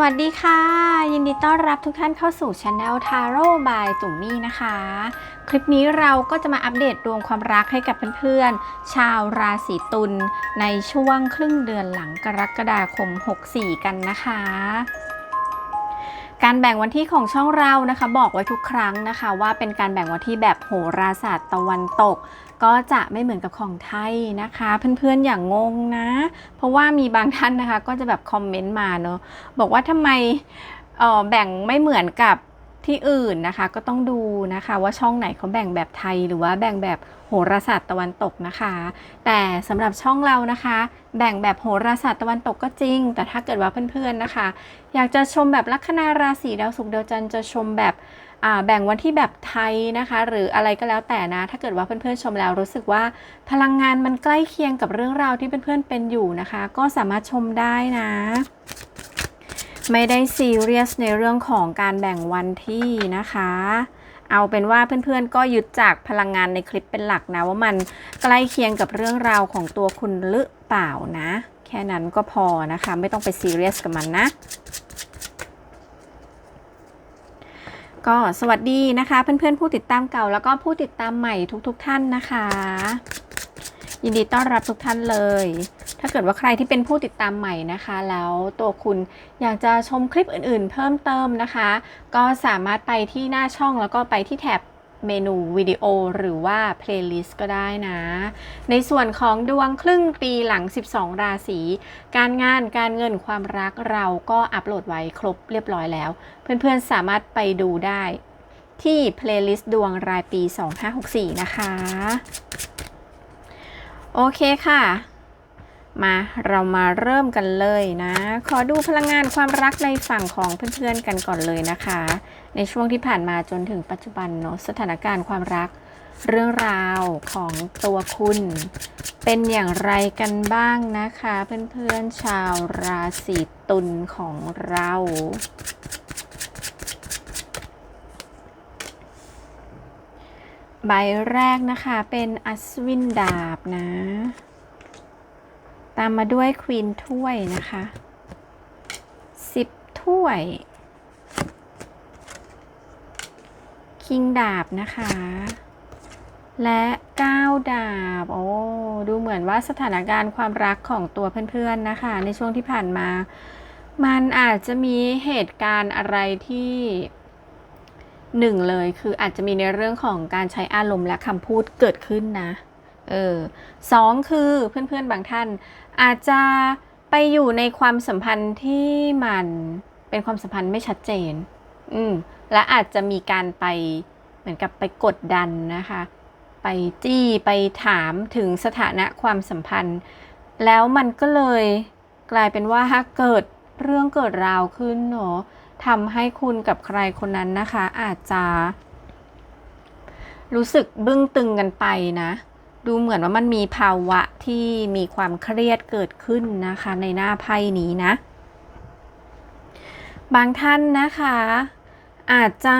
วัสดีค่ะ ยินดีต้อนรับทุกท่านเข้าสู่ช anel Taro by จุ๋มมี่นะคะ คลิปนี้เราก็จะมาอัปเดตดวงความรักให้กับเพื่อนๆ ชาวราศีตุลในช่วงครึ่งเดือนหลังกรกฎาคม 64 กันนะคะ การแบ่งวันที่ของช่องเรานะคะ บอกไว้ทุกครั้งนะคะ ว่าเป็นการแบ่งวันที่แบบโหราศาสตร์ตะวันตก ก็จะไม่เหมือนกับของไทยนะคะ เพื่อนๆอย่างงงนะ เพราะว่ามีบางท่านนะคะ ก็จะแบบคอมเมนต์มาเนาะบอกว่าทำไมเออแบ่งไม่เหมือนกับ ที่อื่นนะคะก็ต้องดูนะคะว่าช่องไหนเขาแบ่งแบบไทยหรือว่าแบ่งแบบโหราศาสตร์ตะวันตกนะคะ แต่สำหรับช่องเรานะคะ แบ่งแบบโหราศาสตร์ตะวันตกก็จริง แต่ถ้าเกิดว่าเพื่อนๆนะคะ อยากจะชมแบบลัคนาราศีดาวศุกร์ดาวจันทร์จะชมแบบอ่าแบ่งวันที่แบบไทยนะคะ หรืออะไรก็แล้วแต่นะ ถ้าเกิดว่าเพื่อนๆชมแล้วรู้สึกว่าพลังงานมันใกล้เคียงกับเรื่องราวที่เพื่อนๆเป็นอยู่นะคะ ก็สามารถชมได้นะ ไม่ได้ซีเรียสในเรื่องของการแบ่งวันที่นะคะ เอาเป็นว่าเพื่อนๆก็ยึดจากพลังงานในคลิปเป็นหลักนะ ว่ามันใกล้เคียงกับเรื่องราวของตัวคุณหรือเปล่านะ แค่นั้นก็พอนะคะ ไม่ต้องไปซีเรียสกับมันนะก็สวัสดีนะคะ เพื่อนๆผู้ติดตามเก่าแล้วก็ผู้ติดตามใหม่ทุกๆทท่านนะคะ ยินดีต้อนรับทุกท่านเลย ถ้าเกิดว่าใครที่เป็นผู้ติดตามใหม่นะคะ แล้วตัวคุณอยากจะชมคลิปอื่นๆ เพิ่มเติมนะคะ ก็สามารถไปที่หน้าช่องแล้วก็ไปที่แท็บเมนูวิดีโอหรือว่าเพลย์ลิสต์ก็ได้นะ ในส่วนของดวงครึ่งปีหลัง 12 ราศี การงานการเงินความรักเราก็อัปโหลดไว้ครบเรียบร้อยแล้ว เพื่อนๆสามารถไปดูได้ที่เพลย์ลิสต์ดวงรายปี 2564 นะคะ โอเคค่ะ มาเรามาเริ่มกันเลยนะ ขอดูพลังงานความรักในฝั่งของเพื่อนๆกันก่อนเลยนะคะ ในช่วงที่ผ่านมาจนถึงปัจจุบันเนาะสถานการณ์ความรักเรื่องราวของตัวคุณ เป็นอย่างไรกันบ้างนะคะ เพื่อนๆชาวราศีตุลของเรา ใบแรกนะคะเป็นอัศวินดาบนะ ตามมาด้วยควีนถ้วยนะคะสิบถ้วย คิงดาบนะคะ และก้าดาบ โอ้ ดูเหมือนว่าสถานการณ์ความรักของตัวเพื่อนๆนะคะ ในช่วงที่ผ่านมา มันอาจจะมีเหตุการณ์อะไรที่ หนึ่งเลยคืออาจจะมีในเรื่องของการใช้อารมณ์และคำพูดเกิดขึ้นนะ เออสองคือเพื่อนๆบางท่าน อาจจะไปอยู่ในความสัมพันธ์ที่มันเป็นความสัมพันธ์ไม่ชัดเจน อืมและอาจจะมีการไปเหมือนกับไปกดดันนะคะ ไปจี้ไปถามถึงสถานะความสัมพันธ์ แล้วมันก็เลยกลายเป็นว่าเกิดเรื่องเกิดราวขึ้นเนาะ ทำให้คุณกับใครคนนั้นนะคะ อาจจะ รู้สึกบึ้งตึงกันไปนะ ดูเหมือนว่ามันมีภาวะที่มีความเครียดเกิดขึ้นนะคะ ในหน้าไพ่นี้นะ บางท่านนะคะ อาจจะ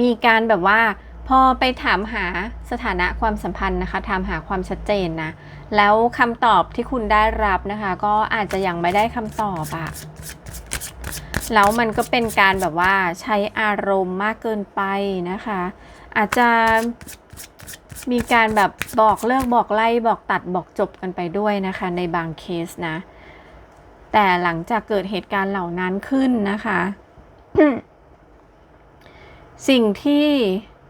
มีการแบบว่าพอไปถามหาสถานะความสัมพันธ์นะคะถามหาความชัดเจนนะ แล้วคำตอบที่คุณได้รับนะคะ ก็อาจจะยังไม่ได้คำตอบอะ แล้วมันก็เป็นการแบบว่าใช้อารมณ์มากเกินไปนะคะ อาจจะมีการแบบบอกเลิกบอกไล่บอกตัดบอกจบกันไปด้วยนะคะ ในบางเคสนะ แต่หลังจากเกิดเหตุการณ์เหล่านั้นขึ้นนะคะ สิ่งที่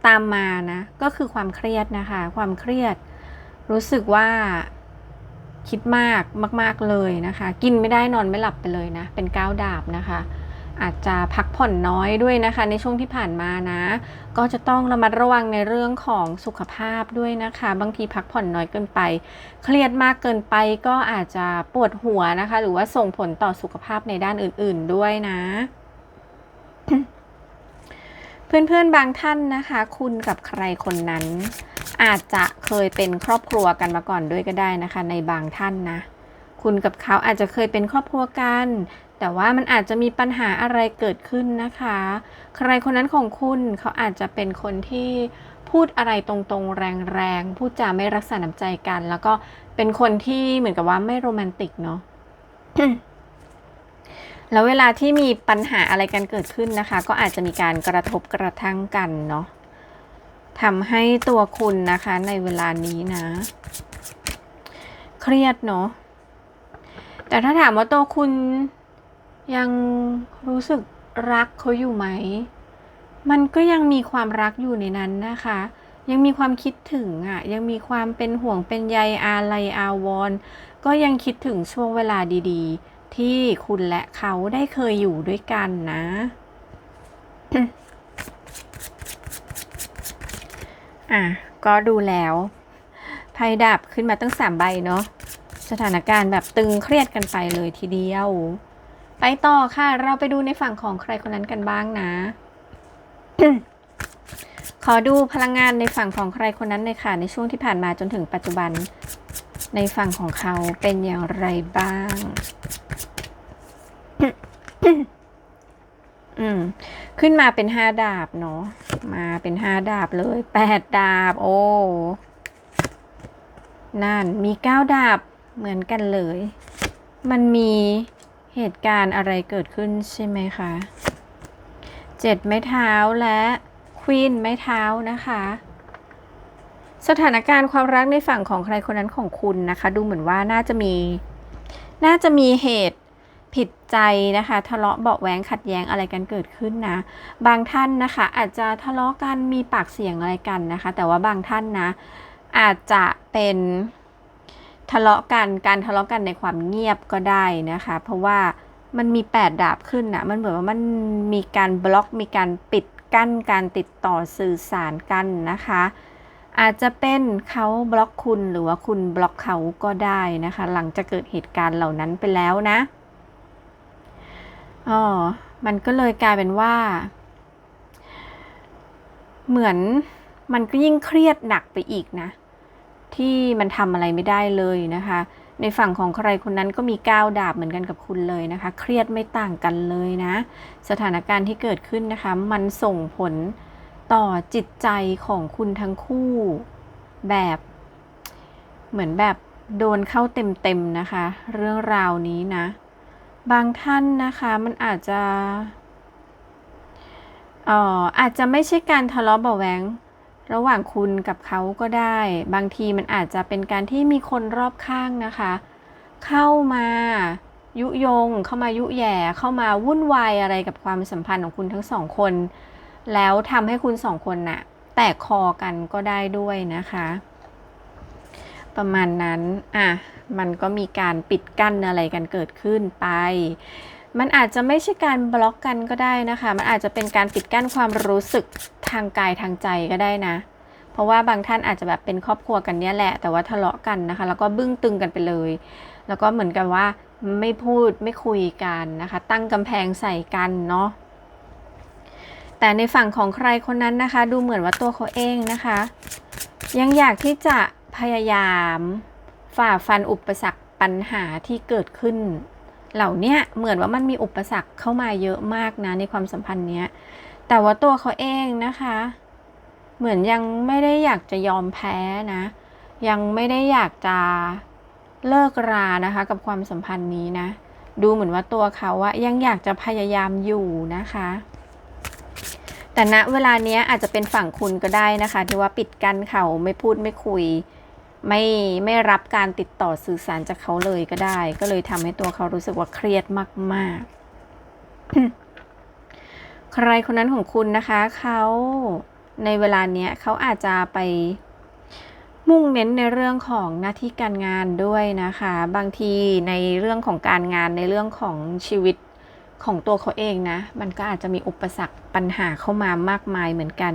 ตามมานะ ก็คือความเครียดนะคะ ความเครียดรู้สึกว่าคิดมากมาก ๆ เลยนะคะ กินไม่ได้นอนไม่หลับไปเลยนะ เป็นก้าวดาบนะคะ อาจจะพักผ่อนน้อยด้วยนะคะ ในช่วงที่ผ่านมานะ ก็จะต้องระมัดระวังในเรื่องของสุขภาพด้วยนะคะ บางทีพักผ่อนน้อยเกินไป เครียดมากเกินไปก็อาจจะปวดหัวนะคะ หรือว่าส่งผลต่อสุขภาพในด้านอื่น ๆด้วยนะเพื่อนๆ บางท่านนะคะ คุณกับใครคนนั้น อาจจะเคยเป็นครอบครัวกันมาก่อนด้วยก็ได้นะคะ ในบางท่านนะ คุณกับเขาอาจจะเคยเป็นครอบครัวกัน แต่ว่ามันอาจจะมีปัญหาอะไรเกิดขึ้นนะคะ ใครคนนั้นของคุณเขาอาจจะเป็นคนที่พูดอะไรตรงๆ แรงๆ พูดจาไม่รักษาน้ำใจกัน แล้วก็เป็นคนที่เหมือนกับว่าไม่โรแมนติกเนาะแล้วเวลาที่มีปัญหาอะไรกันเกิดขึ้นนะคะ ก็อาจจะมีการกระทบกระทั่งกันเนาะทำให้ตัวคุณนะคะในเวลานี้นะ เครียดเนาะ แต่ถ้าถามว่าตัวคุณยังรู้สึกรักเขาอยู่ไหม มันก็ยังมีความรักอยู่ในนั้นนะคะ ยังมีความคิดถึงอะ่ะ ยังมีความเป็นห่วงเป็นใยอาลัยอาวรณ์ก็ยังคิดถึงช่วงเวลาดีๆ ที่คุณและเขาได้เคยอยู่ด้วยกันนะ อะ ก็ดูแล้วไพ่ดับขึ้นมาตั้งสามใบเนาะ สถานการณ์แบบตึงเครียดกันไปเลยทีเดียว ไปต่อค่ะ เราไปดูในฝั่งของใครคนนั้นกันบ้างนะ ขอดูพลังงานในฝั่งของใครคนนั้นเลยค่ะ ในช่วงที่ผ่านมาจนถึงปัจจุบัน ในฝั่งของเขาเป็นอย่างไรบ้าง อืม ขึ้นมาเป็นห้าดาบเนาะ มาเป็นห้าดาบเลยแปดดาบ โอ้นั่นมีเก้าดาบ เหมือนกันเลย มันมีเหตุการณ์อะไรเกิดขึ้นใช่ไหมคะเจ็ดไม้เท้าและควีนไม้เท้านะคะ สถานการณ์ความรักในฝั่งของใครคนนั้นของคุณนะคะ ดูเหมือนว่าน่าจะมี น่าจะมีเหตุผิดใจนะคะ ทะเลาะเบาะแว้งขัดแย้งอะไรกันเกิดขึ้นนะ บางท่านนะคะ อาจจะทะเลาะกันมีปากเสียงอะไรกันนะคะ แต่ว่าบางท่านนะ อาจจะเป็น ทะเลาะกันการทะเลาะกันในความเงียบก็ได้นะคะ เพราะว่ามันมีแปดดาบขึ้นนะมันเหมือนว่ามันมีการบล็อกมีการปิดกั้นการติดต่อสื่อสารกันนะคะ อาจจะเป็นเขาบล็อกคุณหรือว่าคุณบล็อกเขาก็ได้นะคะ หลังจากเกิดเหตุการณ์เหล่านั้นไปแล้วนะอ๋อมันก็เลยกลายเป็นว่า เหมือนมันก็ยิ่งเครียดหนักไปอีกนะ ที่มันทำอะไรไม่ได้เลยนะคะ ในฝั่งของใครคนนั้นก็มีก้าวดาบเหมือนกันกับคุณเลยนะคะ เครียดไม่ต่างกันเลยนะ สถานการณ์ที่เกิดขึ้นนะคะ มันส่งผลต่อจิตใจของคุณทั้งคู่แบบ เหมือนแบบโดนเข้าเต็มๆนะคะ เรื่องราวนี้นะ บางท่านนะคะมันอาจจะอออาจจะไม่ใช่การทะเลาะเบาะแวง ระหว่างคุณกับเขาก็ได้ บางทีมันอาจจะเป็นการที่มีคนรอบข้างนะคะ เข้ามายุยง เข้ามายุแย่ เข้ามาวุ่นวายอะไรกับความสัมพันธ์ของคุณทั้งสองคน แล้วทำให้คุณสองคนน่ะ แตกคอกันก็ได้ด้วยนะคะ ประมาณนั้น อะ มันก็มีการปิดกั้นอะไรกันเกิดขึ้นไป มันอาจจะไม่ใช่การบล็อกกันก็ได้นะคะ มันอาจจะเป็นการปิดกั้นความรู้สึกทางกายทางใจก็ได้นะ เพราะว่าบางท่านอาจจะแบบเป็นครอบครัวกันเนี้ยแหละ แต่ว่าทะเลาะกันนะคะ แล้วก็บึ้งตึงกันไปเลย แล้วก็เหมือนกับว่าไม่พูดไม่คุยกันนะคะ ตั้งกำแพงใส่กันเนาะ แต่ในฝั่งของใครคนนั้นนะคะ ดูเหมือนว่าตัวเขาเองนะคะ ยังอยากที่จะพยายามฝ่าฟันอุปสรรคปัญหาที่เกิดขึ้น เหล่านี้เหมือนว่ามันมีอุปสรรคเข้ามาเยอะมากนะในความสัมพันธ์เนี้ย แต่ว่าตัวเขาเองนะคะ เหมือนยังไม่ได้อยากจะยอมแพ้นะ ยังไม่ได้อยากจะเลิกรานะคะ กับความสัมพันธ์นี้นะ ดูเหมือนว่าตัวเขาอะยังอยากจะพยายามอยู่นะคะ แต่ณเวลานี้อาจจะเป็นฝั่งคุณก็ได้นะคะ ที่ว่าปิดกั้นเขาไม่พูดไม่คุย ไม่ไม่รับการติดต่อสื่อสารจากเขาเลยก็ได้ ก็เลยทำให้ตัวเขารู้สึกว่าเครียดมากๆ ใครคนนั้นของคุณนะคะเขาในเวลาเนี้ยเขาอาจจะไปมุ่งเน้นในเรื่องของหน้าที่การงานด้วยนะคะ บางทีในเรื่องของการงานในเรื่องของชีวิตของตัวเขาเองนะ มันก็อาจจะมีอุปสรรคปัญหาเข้ามามากมายเหมือนกัน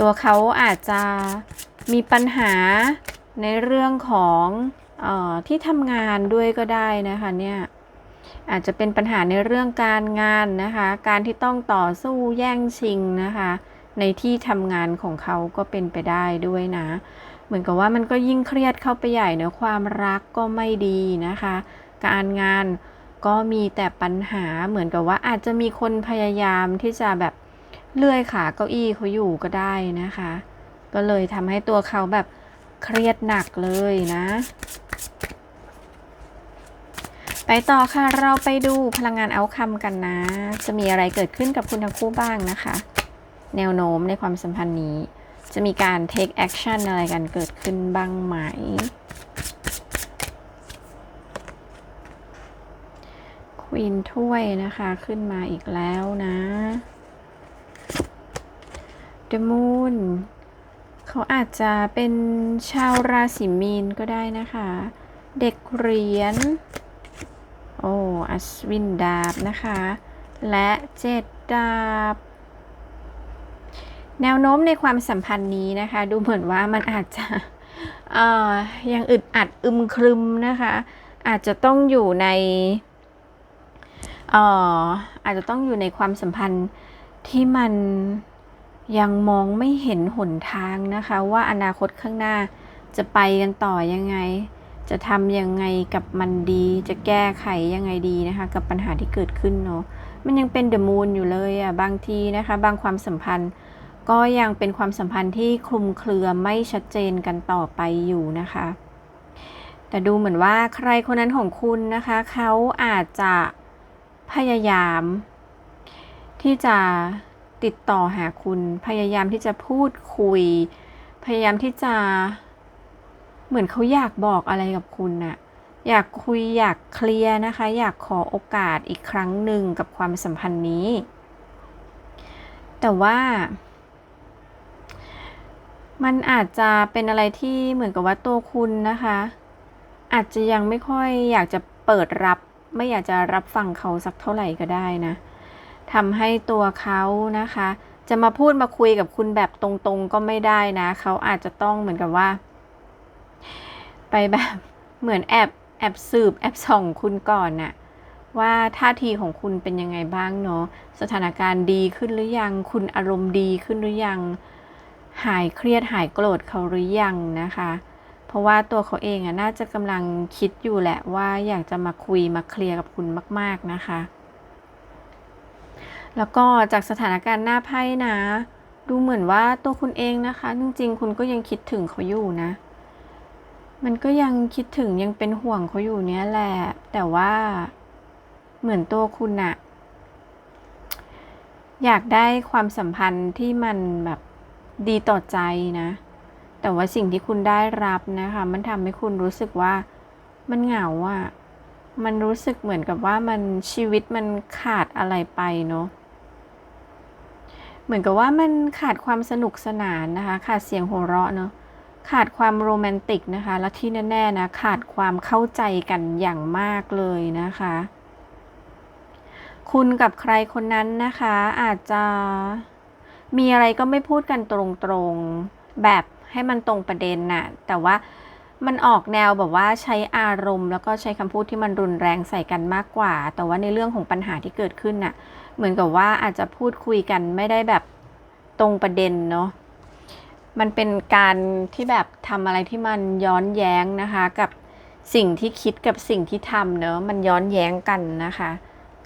ตัวเขาอาจจะมีปัญหา ในเรื่องของออที่ทำงานด้วยก็ได้นะคะเนี่ยอาจจะเป็นปัญหาในเรื่องการงานนะคะ การที่ต้องต่อสู้แย่งชิงนะคะ ในที่ทำงานของเขาก็เป็นไปได้ด้วยนะ เหมือนกับว่ามันก็ยิ่งเครียดเข้าไปใหญ่เนะความรักก็ไม่ดีนะคะ การงานก็มีแต่ปัญหาเหมือนกับว่าอาจจะมีคนพยายามที่จะแบบเลื่อยขาเก้าอี้เขาอยู่ก็ได้นะคะ ก็เลยทำให้ตัวเขาแบบ เครียดหนักเลยนะ ไปต่อค่ะ เราไปดูพลังงานเอาคำกันนะ จะมีอะไรเกิดขึ้นกับคุณทั้งคู่บ้างนะคะ แนวโน้มในความสัมพันธ์นี้ จะมีการ take action อะไรกันเกิดขึ้นบ้างไหมควีนถ้วยนะคะขึ้นมาอีกแล้วนะ The Moon เขาอาจจะเป็นชาวราศีมีนก็ได้นะคะ เด็กเหรียญ โอ้อัศวินดาบนะคะ และเจ็ดดาบ แนวโน้มในความสัมพันธ์นี้นะคะ ดูเหมือนว่ามันอาจจะเออยังอึดอัดอึมครึมนะคะ อาจจะต้องอยู่ในอ่ออาจจะต้องอยู่ในความสัมพันธ์ที่มัน ยังมองไม่เห็นหนทางนะคะ ว่าอนาคตข้างหน้าจะไปกันต่อยังไง จะทำยังไงกับมันดี จะแก้ไขยังไงดีนะคะ กับปัญหาที่เกิดขึ้นเนาะมันยังเป็นเดอะมูนอยู่เลยอะบางทีนะคะ บางความสัมพันธ์ ก็ยังเป็นความสัมพันธ์ที่คลุมเครือไม่ชัดเจนกันต่อไปอยู่นะคะ แต่ดูเหมือนว่าใครคนนั้นของคุณนะคะ เขาอาจจะพยายาม ที่จะ ติดต่อหาคุณพยายามที่จะพูดคุย พยายามที่จะเหมือนเขาอยากบอกอะไรกับคุณน่ะอยากคุยอยากเคลียร์นะคะ อยากขอโอกาสอีกครั้งหนึ่งกับความสัมพันธ์นี้ แต่ว่า มันอาจจะเป็นอะไรที่เหมือนกับว่าตัวคุณนะคะ อาจจะยังไม่ค่อยอยากจะเปิดรับ ไม่อยากจะรับฟังเขาสักเท่าไหร่ก็ได้นะ ทำให้ตัวเขานะคะ จะมาพูดมาคุยกับคุณแบบตรงๆก็ไม่ได้นะ เขาอาจจะต้องเหมือนกับว่า ไปแบบเหมือนแอบแอบสืบแอบส่องคุณก่อนน่ะว่าท่าทีของคุณเป็นยังไงบ้างเนาะสถานการณ์ดีขึ้นหรือยัง คุณอารมณ์ดีขึ้นหรือยัง หายเครียดหายโกรธเขาหรือยังนะคะ เพราะว่าตัวเขาเองอะน่าจะกำลังคิดอยู่แหละว่าอยากจะมาคุยมาเคลียร์กับคุณมาก ๆนะคะ แล้วก็จากสถานการณ์หน้าไพ่นะ ดูเหมือนว่าตัวคุณเองนะคะ จริงๆ คุณก็ยังคิดถึงเขาอยู่นะ มันก็ยังคิดถึงยังเป็นห่วงเขาอยู่เนี้ยแหละ แต่ว่าเหมือนตัวคุณอะอยากได้ความสัมพันธ์ที่มันแบบดีต่อใจนะ แต่ว่าสิ่งที่คุณได้รับนะคะ มันทำให้คุณรู้สึกว่ามันเหงาอะ มันรู้สึกเหมือนกับว่ามันชีวิตมันขาดอะไรไปเนาะเหมือนกับว่ามันขาดความสนุกสนานนะคะ ขาดเสียงหัวเราะเนาะขาดความโรแมนติกนะคะ และที่แน่ๆนะขาดความเข้าใจกันอย่างมากเลยนะคะ คุณกับใครคนนั้นนะคะ อาจจะมีอะไรก็ไม่พูดกันตรงๆแบบให้มันตรงประเด็นน่ะแต่ว่า มันออกแนวแบบว่าใช้อารมณ์ แล้วก็ใช้คำพูดที่มันรุนแรงใส่กันมากกว่า แต่ว่าในเรื่องของปัญหาที่เกิดขึ้นน่ะ เหมือนกับว่าอาจจะพูดคุยกันไม่ได้แบบตรงประเด็นเนาะ มันเป็นการที่แบบทำอะไรที่มันย้อนแย้งนะคะ กับสิ่งที่คิดกับสิ่งที่ทำเนอะมันย้อนแย้งกันนะคะ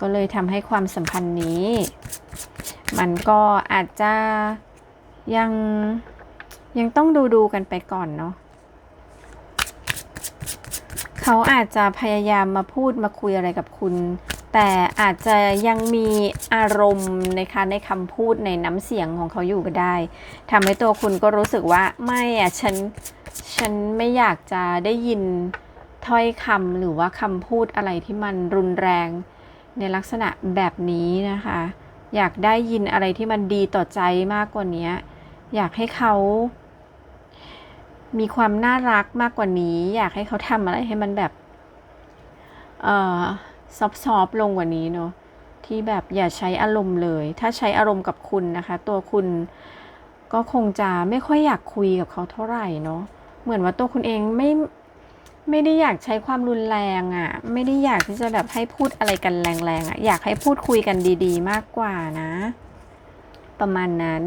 ก็เลยทำให้ความสัมพันธ์นี้ มันก็อาจจะยังยังต้องดูดูกันไปก่อนเนาะ เขาอาจจะพยายามมาพูดมาคุยอะไรกับคุณ แต่อาจจะยังมีอารมณ์นะคะในคำพูดในน้ำเสียงของเขาอยู่ก็ได้ทำให้ตัวคุณก็รู้สึกว่าไม่อะฉันฉันไม่อยากจะได้ยินถ้อยคำหรือว่าคำพูดอะไรที่มันรุนแรงในลักษณะแบบนี้นะคะ อยากได้ยินอะไรที่มันดีต่อใจมากกว่านี้ อยากให้เขา มีความน่ารักมากกว่านี้ อยากให้เขาทำอะไรให้มันแบบเอ่อซอฟต์ๆลงกว่านี้เนาะที่แบบอย่าใช้อารมณ์เลย ถ้าใช้อารมณ์กับคุณนะคะ ตัวคุณก็คงจะไม่ค่อยอยากคุยกับเขาเท่าไหร่เนาะเหมือนว่าตัวคุณเองไม่ไม่ได้อยากใช้ความรุนแรงอะ่ะ ไม่ได้อยากที่จะแบบให้พูดอะไรกันแรงๆอะ่ะ อยากให้พูดคุยกันดี ๆ มากกว่านะ ประมาณนั้น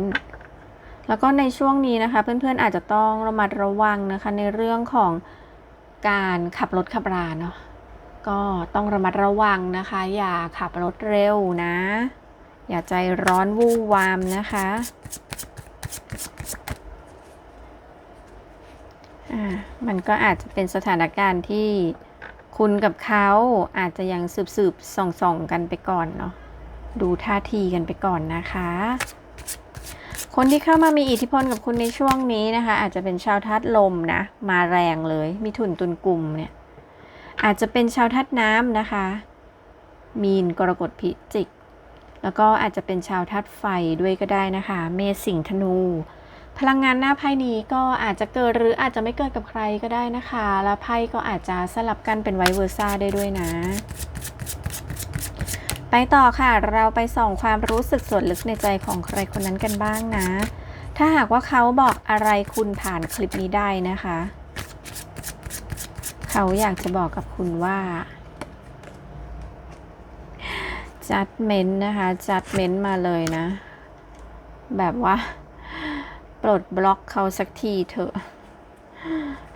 แล้วก็ในช่วงนี้นะคะ เพื่อนๆอาจจะต้องระมัดระวังนะคะ ในเรื่องของการขับรถขับราเนาะก็ต้องระมัดระวังนะคะ อย่าขับรถเร็วนะ อย่าใจร้อนวู่วามนะคะอ่ามันก็อาจจะเป็นสถานการณ์ที่คุณกับเขาอาจจะยังสืบสืบส่องส่องกันไปก่อนเนาะดูท่าทีกันไปก่อนนะคะ คนที่เข้ามามีอิทธิพลกับคุณในช่วงนี้นะคะ อาจจะเป็นชาวธาตุลมนะ มาแรงเลย มีถุนตุนกลุ่มเนี่ย อาจจะเป็นชาวธาตุน้ำนะคะ มีนกรกฎพิจิก แล้วก็อาจจะเป็นชาวธาตุไฟด้วยก็ได้นะคะ เมษสิงธนู พลังงานหน้าไพ่นี้ก็อาจจะเกิดหรืออาจจะไม่เกิดกับใครก็ได้นะคะ แล้วไพ่ก็อาจจะสลับกันเป็นไวเวอร์ซ่าได้ด้วยนะ ไปต่อค่ะ เราไปส่องความรู้สึกส่วนลึกในใจของใครคนนั้นกันบ้างนะ ถ้าหากว่าเขาบอกอะไรคุณผ่านคลิปนี้ได้นะคะ เขาอยากจะบอกกับคุณว่า judgment นะคะ judgment มาเลยนะ แบบว่า ปลดบล็อกเขาสักทีเถอะ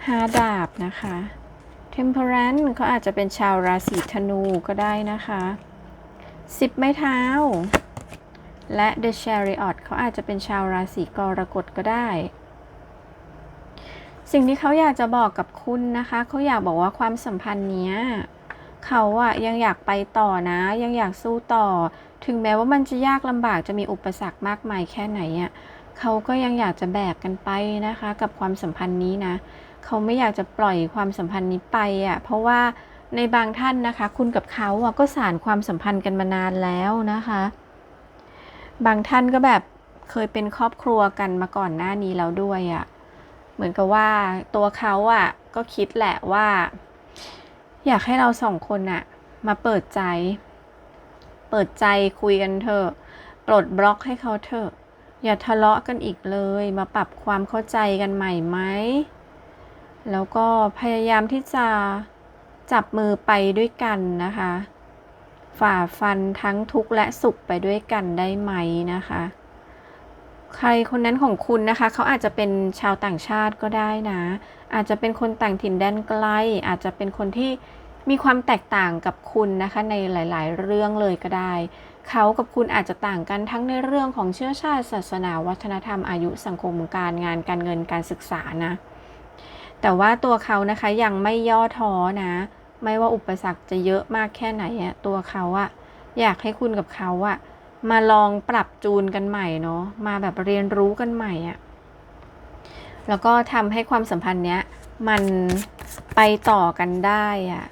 ห้าดาบนะคะ temperance เขาอาจจะเป็นชาวราศีธนูก็ได้นะคะ สิบไม้เท้า และ the chariot เขาอาจจะเป็นชาวราศีกรกฎก็ได้ สิ่งที่เขาอยากจะบอกกับคุณนะคะ เขาอยากบอกว่าความสัมพันธ์เนี้ยเขาอะยังอยากไปต่อนะ ยังอยากสู้ต่อ ถึงแม้ว่ามันจะยากลำบากจะมีอุปสรรคมากมายแค่ไหนอะเขาก็ยังอยากจะแบกกันไปนะคะ กับความสัมพันธ์นี้นะ เขาไม่อยากจะปล่อยความสัมพันธ์นี้ไปอะเพราะว่า ในบางท่านนะคะ คุณกับเขาอะก็สานความสัมพันธ์กันมานานแล้วนะคะ บางท่านก็แบบเคยเป็นครอบครัวกันมาก่อนหน้านี้แล้วด้วยอะเหมือนกับว่าตัวเขาอะก็คิดแหละว่า อยากให้เราสองคนอะ มาเปิดใจ เปิดใจคุยกันเถอะปลดบล็อกให้เขาเถอะ อย่าทะเลาะกันอีกเลย มาปรับความเข้าใจกันใหม่ไหมแล้วก็พยายามที่จะ จับมือไปด้วยกันนะคะ ฝ่าฟันทั้งทุกข์และสุขไปด้วยกันได้ไหมนะคะ ใครคนนั้นของคุณนะคะ เขาอาจจะเป็นชาวต่างชาติก็ได้นะ อาจจะเป็นคนต่างถิ่นแดนไกล อาจจะเป็นคนที่มีความแตกต่างกับคุณนะคะ ในหลาย ๆ เรื่องเลยก็ได้ เขากับคุณอาจจะต่างกันทั้งในเรื่องของเชื้อชาติศาสนาวัฒนธรรมอายุสังคมการงานการเงินการศึกษานะ แต่ว่าตัวเขานะคะยังไม่ย่อท้อนะ ไม่ว่าอุปสรรคจะเยอะมากแค่ไหนอะตัวเขาอะอยากให้คุณกับเขาอะมาลองปรับจูนกันใหม่เนาะมาแบบเรียนรู้กันใหม่อะแล้วก็ทำให้ความสัมพันธ์เนี้ยมันไปต่อกันได้อะ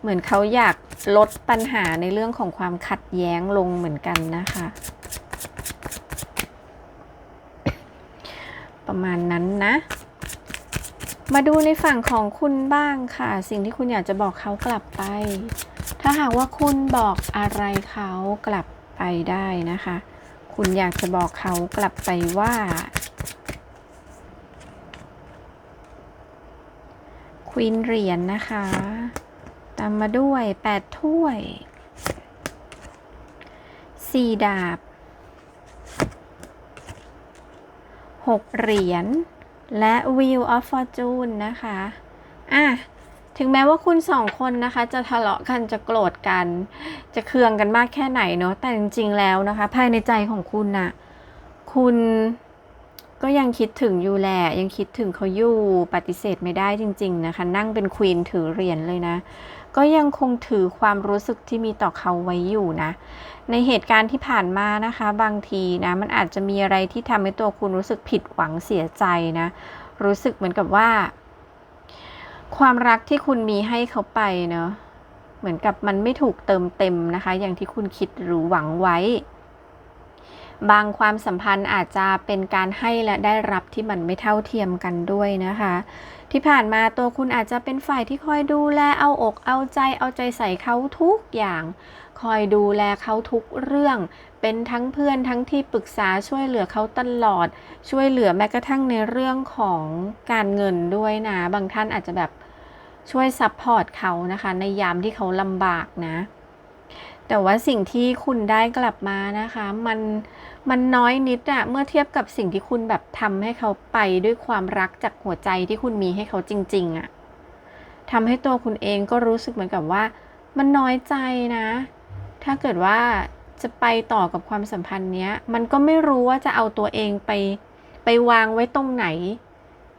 เหมือนเขาอยากลดปัญหาในเรื่องของความขัดแย้งลงเหมือนกันนะคะ ประมาณนั้นนะ มาดูในฝั่งของคุณบ้างค่ะ สิ่งที่คุณอยากจะบอกเขากลับไป ถ้าหากว่าคุณบอกอะไรเขากลับไปได้นะคะ คุณอยากจะบอกเขากลับไปว่า ควีนเหรียญนนะคะ ตามมาด้วย8ถ้วย4ดาบ6เหรียญ และ Wheel of Fortune นะคะอะถึงแม้ว่าคุณสองคนนะคะ จะทะเลาะกันจะโกรธกัน จะเคืองกันมากแค่ไหนเนาะแต่จริงๆแล้วนะคะ ภายในใจของคุณน่ะคุณก็ยังคิดถึงอยู่แหละ ยังคิดถึงเขาอยู่ปฏิเสธไม่ได้จริง ๆ นะคะ นั่งเป็นควีนถือเหรียญเลยนะ ก็ยังคงถือความรู้สึกที่มีต่อเขาไว้อยู่นะ ในเหตุการณ์ที่ผ่านมานะคะ บางทีนะมันอาจจะมีอะไรที่ทำให้ตัวคุณรู้สึกผิดหวังเสียใจนะ รู้สึกเหมือนกับว่า ความรักที่คุณมีให้เขาไปเนาะเหมือนกับมันไม่ถูกเติมเต็มนะคะ อย่างที่คุณคิดหรือหวังไว้ บางความสัมพันธ์อาจจะเป็นการให้และได้รับที่มันไม่เท่าเทียมกันด้วยนะคะ ที่ผ่านมาตัวคุณอาจจะเป็นฝ่ายที่คอยดูแลเอาอกเอาใจเอาใจใส่เขาทุกอย่าง คอยดูแลเขาทุกเรื่อง เป็นทั้งเพื่อนทั้งที่ปรึกษาช่วยเหลือเขาตลอด ช่วยเหลือแม้กระทั่งในเรื่องของการเงินด้วยนะ บางท่านอาจจะแบบช่วยซัพพอร์ตเขานะคะ ในยามที่เขาลำบากนะ แต่ว่าสิ่งที่คุณได้กลับมานะคะ มัน มันน้อยนิดอะเมื่อเทียบกับสิ่งที่คุณแบบทำให้เขาไปด้วยความรักจากหัวใจที่คุณมีให้เขาจริง ๆอะทำให้ตัวคุณเองก็รู้สึกเหมือนกับว่า มันน้อยใจนะ ถ้าเกิดว่าจะไปต่อกับความสัมพันธ์เนี้ย มันก็ไม่รู้ว่าจะเอาตัวเองไป ไปวางไว้ตรงไหน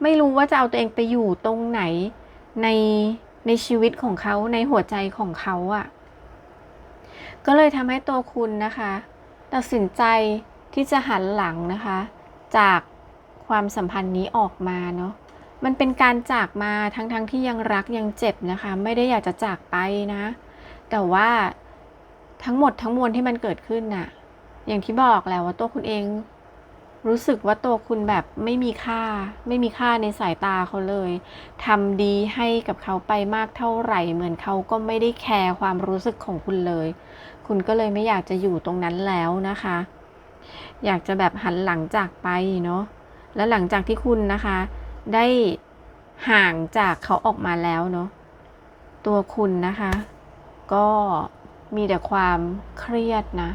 ไม่รู้ว่าจะเอาตัวเองไปอยู่ตรงไหน ในในชีวิตของเขาในหัวใจของเขาอะ่ะ ก็เลยทำให้ตัวคุณนะคะ ตัดสินใจ ที่จะหันหลังนะคะ จากความสัมพันธ์นี้ออกมาเนาะมันเป็นการจากมาทั้งๆทที่ยังรักยังเจ็บนะคะ ไม่ได้อยากจะจากไปนะ แต่ว่าทั้งหมดทั้งมวลที่มันเกิดขึ้นน่ะ อย่างที่บอกแล้วว่าตัวคุณเอง รู้สึกว่าตัวคุณแบบไม่มีค่า ไม่มีค่าในสายตาเขาเลยทำดีให้กับเขาไปมากเท่าไหร่ เหมือนเขาก็ไม่ได้แคร์ความรู้สึกของคุณเลย คุณก็เลยไม่อยากจะอยู่ตรงนั้นแล้วนะคะ อยากจะแบบหันหลังจากไปเนาะแล้วหลังจากที่คุณนะคะ ได้ห่างจากเขาออกมาแล้วเนาะตัวคุณนะคะ ก็มีแต่ความเครียดนะ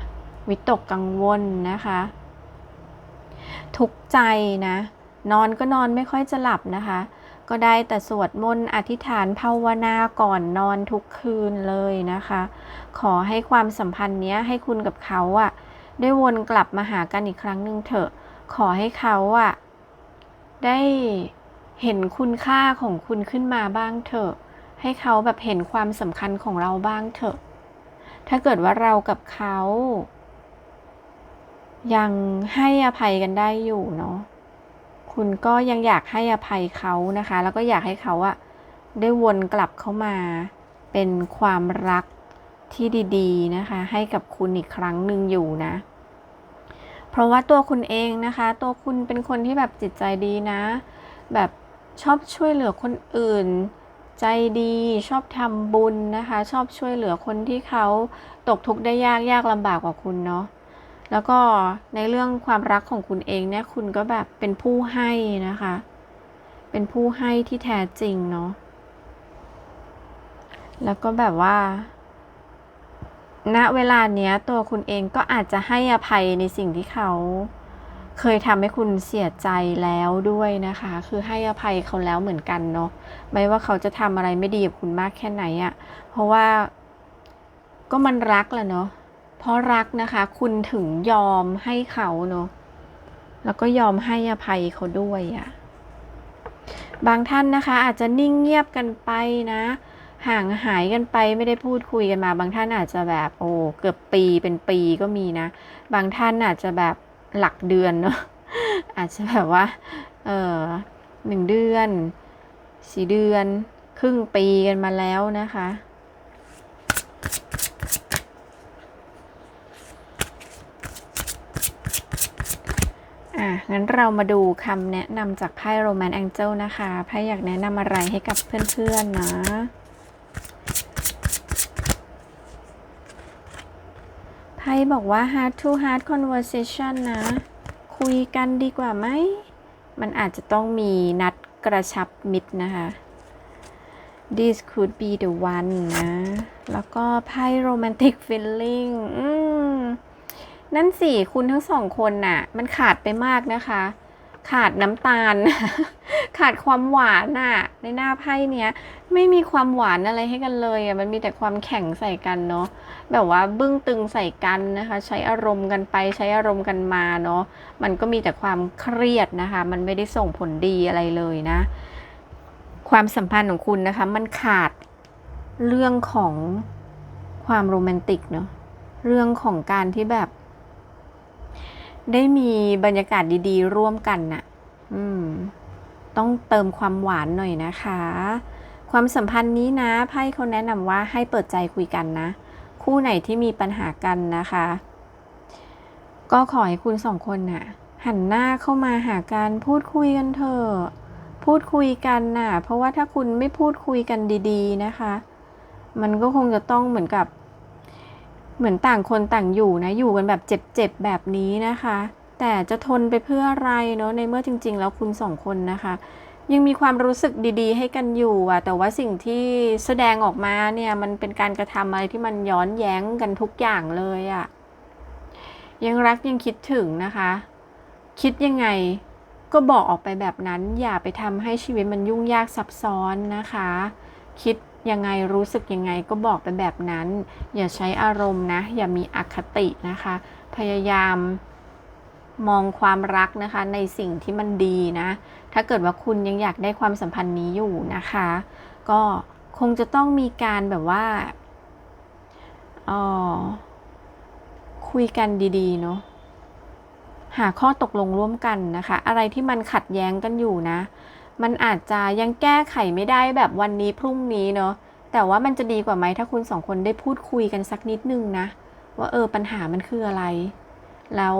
วิตกกังวลนะคะ ทุกใจนะ นอนก็นอนไม่ค่อยจะหลับนะคะ ก็ได้แต่สวดมนต์อธิษฐานภาวนาก่อนนอนทุกคืนเลยนะคะ ขอให้ความสัมพันธ์เนี้ยให้คุณกับเขาอะ ได้วนกลับมาหากันอีกครั้งหนึ่งเถอะ ขอให้เขาอะได้เห็นคุณค่าของคุณขึ้นมาบ้างเถอะ ให้เขาแบบเห็นความสำคัญของเราบ้างเถอะ ถ้าเกิดว่าเรากับเขา ยังให้อภัยกันได้อยู่เนาะ คุณก็ยังอยากให้อภัยเขานะคะ แล้วก็อยากให้เขาอะได้วนกลับเข้ามา เป็นความรัก ที่ดีๆนะคะ ให้กับคุณอีกครั้งหนึ่งอยู่นะ เพราะว่าตัวคุณเองนะคะ ตัวคุณเป็นคนที่แบบจิตใจดีนะ แบบชอบช่วยเหลือคนอื่น ใจดีชอบทำบุญนะคะ ชอบช่วยเหลือคนที่เขาตกทุกข์ได้ยากยากลำบากกว่าคุณเนาะแล้วก็ในเรื่องความรักของคุณเองเนี่ยคุณก็แบบเป็นผู้ให้นะคะ เป็นผู้ให้ที่แท้จริงเนาะแล้วก็แบบว่า ณเวลาเนี้ยตัวคุณเองก็อาจจะให้อภัยในสิ่งที่เขาเคยทำให้คุณเสียใจแล้วด้วยนะคะ คือให้อภัยเขาแล้วเหมือนกันเนาะไม่ว่าเขาจะทำอะไรไม่ดีกับคุณมากแค่ไหนอะเพราะว่าก็มันรักแหละเนาะเพราะรักนะคะ คุณถึงยอมให้เขาเนาะแล้วก็ยอมให้อภัยเขาด้วยอะบางท่านนะคะ อาจจะนิ่งเงียบกันไปนะ ห่างหายกันไปไม่ได้พูดคุยกันมา บางท่านอาจจะแบบโอ้เกือบปีเป็นปีก็มีนะ บางท่านอาจจะแบบหลักเดือนเนาะอาจจะแบบว่าเออหนึ่งเดือนสี่เดือน ครึ่งปีกันมาแล้วนะคะอะงั้นเรามาดูคำแนะนำจากไพ่ Romance Angel นะคะไพ่อยากแนะนำอะไรให้กับเพื่อนๆนะ ไพ่ บอกว่า heart to heart conversation นะ คุยกันดีกว่าไหม มันอาจจะต้องมีนัดกระชับมิตรนะคะ this could be the one นะ แล้วก็ไพ่ romantic feeling อืมนั่นสิ คุณทั้งสองคนน่ะ มันขาดไปมากนะคะ ขาดน้ำตาล ขาดความหวานน่ะในหน้าไพ่เนี้ย ไม่มีความหวานอะไรให้กันเลยอะมันมีแต่ความแข็งใส่กันเนาะแบบว่าบึ้งตึงใส่กันนะคะ ใช้อารมณ์กันไปใช้อารมณ์กันมาเนาะมันก็มีแต่ความเครียดนะคะ มันไม่ได้ส่งผลดีอะไรเลยนะ ความสัมพันธ์ของคุณนะคะ มันขาดเรื่องของความโรแมนติกเนาะเรื่องของการที่แบบ ได้มีบรรยากาศดีๆ ร่วมกันน่ะ อืม ต้องเติมความหวานหน่อยนะคะ ความสัมพันธ์นี้นะไพ่เขาแนะนำว่าให้เปิดใจคุยกันนะ คู่ไหนที่มีปัญหากันนะคะ ก็ขอให้คุณสองคนน่ะ หันหน้าเข้ามาหากันพูดคุยกันเถอะพูดคุยกันน่ะ เพราะว่าถ้าคุณไม่พูดคุยกันดี ๆ นะคะ มันก็คงจะต้องเหมือนกับ เหมือนต่างคนต่างอยู่นะ อยู่กันแบบเจ็บๆแบบนี้นะคะ แต่จะทนไปเพื่ออะไรเนาะในเมื่อจริง ๆ แล้วคุณสองคนนะคะ ยังมีความรู้สึกดีๆ ให้กันอยู่อะแต่ว่าสิ่งที่แสดงออกมาเนี่ยมันเป็นการกระทำอะไรที่มันย้อนแย้งกันทุกอย่างเลยอะยังรักยังคิดถึงนะคะ คิดยังไงก็บอกออกไปแบบนั้น อย่าไปทำให้ชีวิตมันยุ่งยากซับซ้อนนะคะ คิด ยังไงรู้สึกยังไงก็บอกไปแบบนั้น อย่าใช้อารมณ์นะ อย่ามีอคตินะคะ พยายามมองความรักนะคะในสิ่งที่มันดีนะ ถ้าเกิดว่าคุณยังอยากได้ความสัมพันธ์นี้อยู่นะคะ ก็คงจะต้องมีการแบบว่าเออคุยกันดีๆ เนาะหาข้อตกลงร่วมกันนะคะ อะไรที่มันขัดแย้งกันอยู่นะ มันอาจจะยังแก้ไขไม่ได้แบบวันนี้พรุ่งนี้เนาะแต่ว่ามันจะดีกว่าไหมถ้าคุณสองคนได้พูดคุยกันสักนิดนึงนะว่าเออปัญหามันคืออะไร แล้ว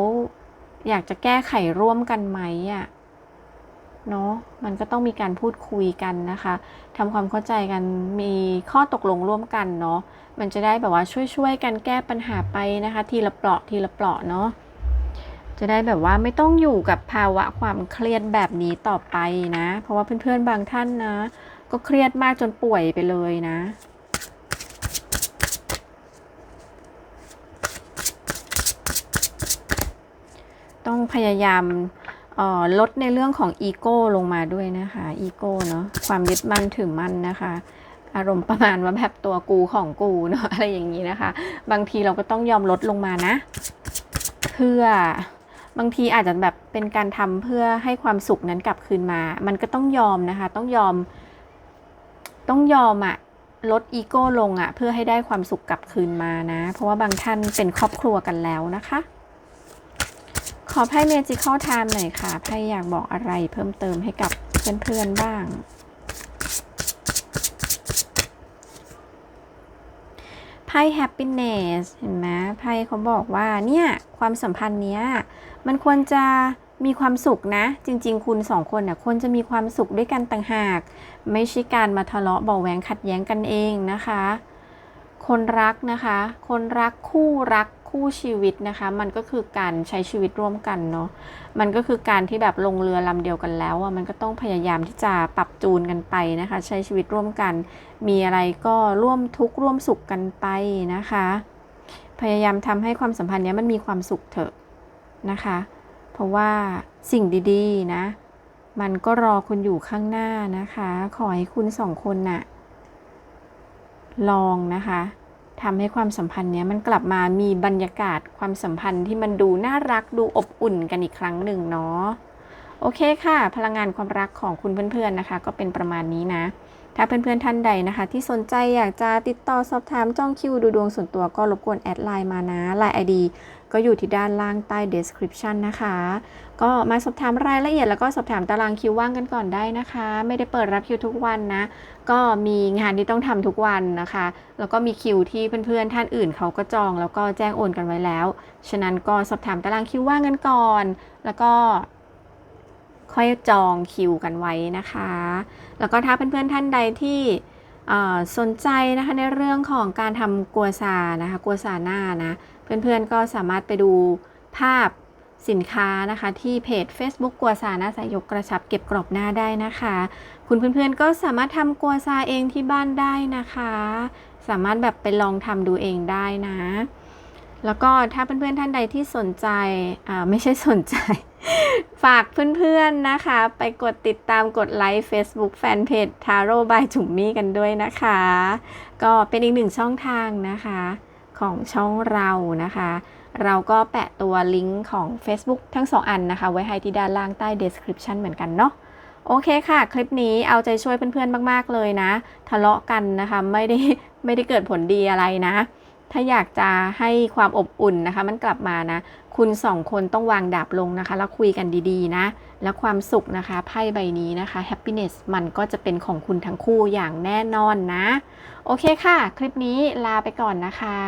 อยากจะแก้ไขร่วมกันไหมอะ่ะเนาะมันก็ต้องมีการพูดคุยกันนะคะทำความเข้าใจกันมีข้อตกลงร่วมกันเนาะมันจะได้แบบว่าช่วยๆกันแก้ปัญหาไปนะคะ ทีละเปราะทีละเปราะเนาะ จะได้แบบว่าไม่ต้องอยู่กับภาวะความเครียดแบบนี้ต่อไปนะ เพราะว่าเพื่อนๆบางท่านนะ ก็เครียดมากจนป่วยไปเลยนะต้องพยายามออลดในเรื่องของอีโก้ลงมาด้วยนะคะ อีโก้เนาะความยึดมั่นถือมั่นนะคะ อารมณ์ประมาณว่าแบบตัวกูของกูเนาะอะไรอย่างนี้นะคะ บางทีเราก็ต้องยอมลดลงมานะ เพื่อ บางทีอาจจะแบบเป็นการทำเพื่อให้ความสุขนั้นกลับคืนมา มันก็ต้องยอมนะคะ ต้องยอม ต้องยอมอะลดอีโก้ลงอะเพื่อให้ได้ความสุขกลับคืนมานะ เพราะว่าบางท่านเป็นครอบครัวกันแล้วนะคะ ขอไพ่ Magical Time หน่อยค่ะไพ่อยากบอกอะไรเพิ่มเติมให้กับเพื่อนๆบ้างไพ่ happiness เห็นไหมไพ่เขาบอกว่าเนี่ย ความสัมพันธ์เนี้ย มันควรจะมีความสุขนะ จริง ๆ คุณสองคนน่ะควรจะมีความสุขด้วยกันต่างหาก ไม่ใช่การมาทะเลาะเบาแหวงขัดแย้งกันเองนะคะ คนรักนะคะ คนรักคู่รักคู่ชีวิตนะคะ มันก็คือการใช้ชีวิตร่วมกันเนาะมันก็คือการที่แบบลงเรือลำเดียวกันแล้วอะมันก็ต้องพยายามที่จะปรับจูนกันไปนะคะ ใช้ชีวิตร่วมกัน มีอะไรก็ร่วมทุกข์ร่วมสุขกันไปนะคะ พยายามทำให้ความสัมพันธ์เนี้ยมันมีความสุขเถอะ นะคะ เพราะว่าสิ่งดีๆนะ มันก็รอคุณอยู่ข้างหน้านะคะ ขอให้คุณสองคนน่ะลองนะคะทำให้ความสัมพันธ์เนี้ยมันกลับมามีบรรยากาศความสัมพันธ์ที่มันดูน่ารักดูอบอุ่นกันอีกครั้งหนึ่งเนาะโอเคค่ะ พลังงานความรักของคุณเพื่อนๆนะคะ ก็เป็นประมาณนี้นะ ถ้าเพื่อนๆท่านใดนะคะ ที่สนใจอยากจะติดต่อสอบถามจ้องคิวดูดวงส่วนตัวก็รบกวนแอดไลน์มานะไลน์ ID ก็อยู่ที่ด้านล่างใต้ description นะคะ ก็มาสอบถามรายละเอียดแล้วก็สอบถามตารางคิวว่างกันก่อนได้นะคะ ไม่ได้เปิดรับคิวทุกวันนะ ก็มีงานที่ต้องทำทุกวันนะคะ แล้วก็มีคิวที่เพื่อนๆท่านอื่นเขาก็จอง แล้วก็แจ้งโอนกันไว้แล้ว ฉะนั้นก็สอบถามตารางคิวว่างกันก่อน แล้วก็ค่อยจองคิวกันไว้นะคะ แล้วก็ถ้าเพื่อนๆท่านใดที่สนใจนะคะในเรื่องของการทำกัวซานะคะกัวซาหน้านะ เพื่อนๆก็สามารถไปดูภาพสินค้านะคะที่เพจ Facebook กัวซาน้าสายยกกระชับเก็บกรอบหน้าได้นะคะ คุณเพื่อนๆก็สามารถทำกัวซาเองที่บ้านได้นะคะ สามารถแบบไปลองทำดูเองได้นะ แล้วก็ถ้าเพื่อนๆท่านใดที่สนใจอ่าไม่ใช่สนใจ ฝากเพื่อนๆนะคะ ไปกดติดตามกดไลค์ Facebook Fanpage Taro by จุ๋มมี่กันด้วยนะคะ ก็เป็นอีกหนึ่งช่องทางนะคะ ของช่องเรานะคะ เราก็แปะตัวลิงก์ของ Facebook ทั้งสองอันนะคะ ไว้ให้ที่ด้านล่างใต้ description เหมือนกันเนาะโอเคค่ะ คลิปนี้เอาใจช่วยเพื่อนๆมากๆเลยนะ ทะเลาะกันนะคะไม่ได้ไม่ได้เกิดผลดีอะไรนะ ถ้าอยากจะให้ความอบอุ่นนะคะ มันกลับมานะ คุณสองคนต้องวางดาบลงนะคะ แล้วคุยกันดีๆนะ แล้วความสุขนะคะไพ่ใบนี้นะคะ happiness มันก็จะเป็นของคุณทั้งคู่อย่างแน่นอนนะ โอเคค่ะ คลิปนี้ลาไปก่อนนะคะ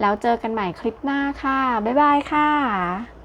แล้วเจอกันใหม่คลิปหน้าค่ะ บ๊ายบายค่ะ